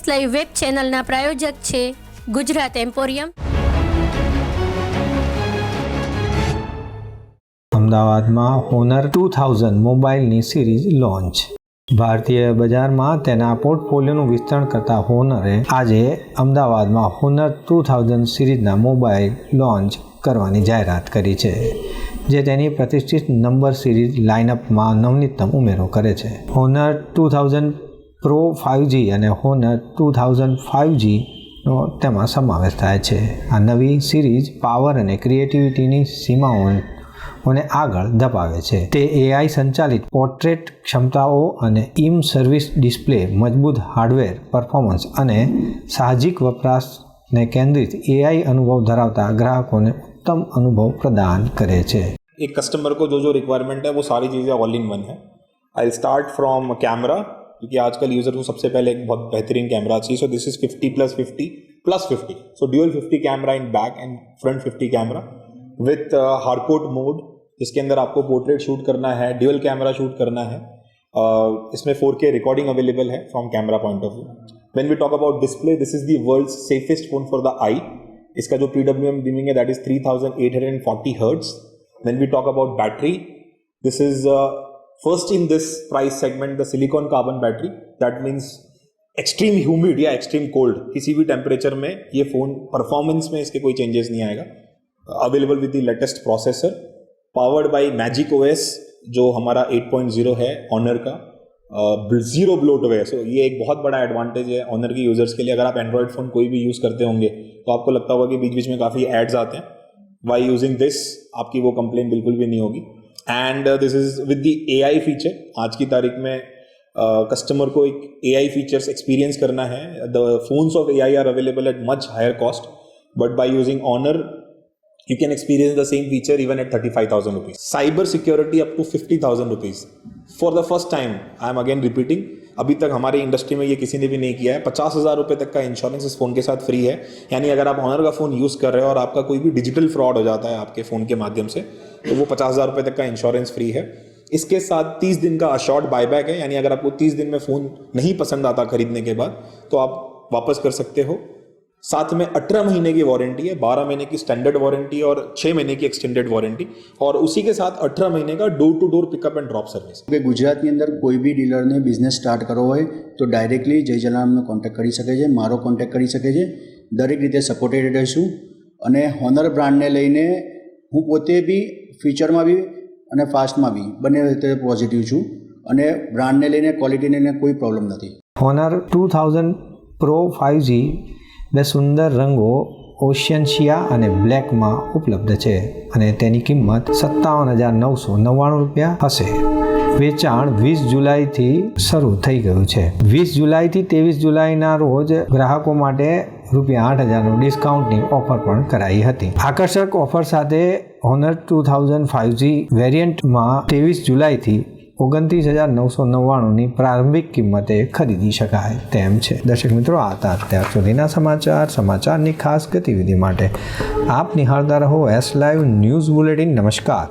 news live web ચેનલના પ્રાયોજક છે Gujarat emporium અમદાવાદમાં હોનર ટુ થાઉઝન્ડ મોબાઈલની સિરીઝ લોન્ચ ભારતીય બજારમાં તેના પોર્ટફોલિયોનું વિસ્તરણ કરતા હોનરે આજે અમદાવાદમાં હોનર ટુ થાઉઝન્ડ સિરીઝના મોબાઈલ લોન્ચ કરવાની જાહેરાત કરી છે જે તેની પ્રતિષ્ઠિત નંબર સિરીઝ લાઇનઅપમાં નવનીતમ ઉમેરો કરે છે Honor two thousand pro five G અને હોનર ટુ થાઉઝન્ડ ફાઇવજીનો તેમાં સમાવેશ થાય છે આ નવી સિરીઝ પાવર અને ક્રિએટિવિટીની સીમાઓને આગળ ધપાવે છે તે એઆઈ સંચાલિત પોર્ટ્રેટ ક્ષમતાઓ અને ઇમ સર્વિસ ડિસ્પ્લે મજબૂત હાર્ડવેર પરફોર્મન્સ અને સાહજિક વપરાશને કેન્દ્રિત એઆઈ અનુભવ ધરાવતા ગ્રાહકોને ઉત્તમ અનુભવ પ્રદાન કરે છે एक કસ્ટમર કો जो जो रिक्वायरमेंट है वो सारी चीज़ें ऑल इन वन है आई स्टार्ट फ्रॉम कैमरा क्योंकि आजकल यूज़र को सबसे पहले एक बहुत बेहतरीन कैमरा चाहिए so this is 50 plus 50 plus 50 so dual 50 camera in back and front 50 camera with हार्डपोर्ट मोड जिसके अंदर आपको पोर्ट्रेट शूट करना है ड्यूअल कैमरा शूट करना है uh, इसमें के रिकॉर्डिंग अवेलेबल है from camera point of view when we talk about display this is the world safest phone for the eye इसका जो पी डब्ल्यू एम डिमिंग है that is three thousand eight hundred and forty hertz when we talk about battery this is First in this price segment, the silicon carbon battery, that means extreme humid या extreme cold किसी भी temperature में ये phone performance में इसके कोई changes नहीं आएगा available with the latest processor powered by Magic OS जो हमारा 8.0 है ऑनर का जीरो ब्लोटवेयर सो ये एक बहुत बड़ा एडवांटेज है ऑनर के यूज़र्स के लिए अगर आप एंड्रॉयड फ़ोन कोई भी यूज़ करते होंगे तो आपको लगता होगा कि बीच बीच में काफ़ी एड्स आते हैं वाई यूजिंग दिस आपकी वो कंप्लेन बिल्कुल भी नहीं होगी and this is with the AI feature आज की तारीख में कस्टमर uh, को एक एआई फीचर्स एक्सपीरियंस करना है the phones of AI are available at much higher cost but by using Honor you can experience the same feature even at thirty five thousand rupees cyber security up to fifty thousand rupees for the first time I am again repeating अभी तक हमारे industry में ये किसी ने भी नहीं किया है पचास हज़ार रुपये तक का इंश्योरेंस इस फ़ोन के साथ फ्री है यानी अगर आप ऑनर का फ़ोन यूज़ कर रहे हो और आपका कोई भी डिजिटल फ्रॉड हो जाता है आपके फ़ोन के माध्यम से तो वो पचास हज़ार रुपये तक का इंश्योरेंस फ्री है इसके साथ तीस दिन का अशॉर्ट बायबैक है यानी अगर आपको तीस दिन में फ़ोन नहीं पसंद आता खरीदने के बाद तो आप वापस कर सकते हो साथ में अठारह महीने की वारंटी है बारह महीने की स्टैंडर्ड वारंटी और छः महीने की एक्सटेंडेड वारंटी और उसी के साथ अठारह महीने का door to door pickup and drop service ગુજરાતની અંદર કોઈ બી ડીલરને બિઝનેસ સ્ટાર્ટ કરવો હોય તો ડાયરેક્ટલી જય જલારામનો કોન્ટેક્ટ કરી શકે છે મારો કોન્ટેક્ટ કરી શકે છે દરેક રીતે સપોર્ટેડ રહીશું અને હોનર બ્રાન્ડને લઈને હું પોતે બી ફ્યુચરમાં બી અને ફાસ્ટમાં બી બંને રીતે પોઝિટિવ છું અને બ્રાન્ડને લઈને ક્વોલિટીને લઈને કોઈ પ્રોબ્લેમ નથી Honor two thousand Pro five G બે સુંદર રંગો ઓશિયન્શિયા અને બ્લેકમાં ઉપલબ્ધ છે અને તેની કિંમત સત્તાવન હજાર નવસો નવ્વાણું રૂપિયા હશે વેચાણ વીસ જુલાઈથી શરૂ થઈ ગયું છે વીસ જુલાઈથી ત્રેવીસ જુલાઈના રોજ ગ્રાહકો માટે રૂપિયા આઠ હજારનું ડિસ્કાઉન્ટની ઓફર પણ કરાઈ હતી આકર્ષક ઓફર સાથે હોનર ટુ થાઉઝન્ડ ફાઇવજી વેરિયન્ટમાં ત્રેવીસ જુલાઈથી ઓગણત્રીસ હજાર નવસો નવ્વાણુંની પ્રારંભિક કિંમતે ખરીદી શકાય તેમ છે દર્શક મિત્રો આ હતા અત્યાર સુધીના સમાચાર સમાચારની ખાસ ગતિવિધિ માટે આપ નિહાળતા રહો એસ લાઈવ ન્યૂઝ બુલેટિન નમસ્કાર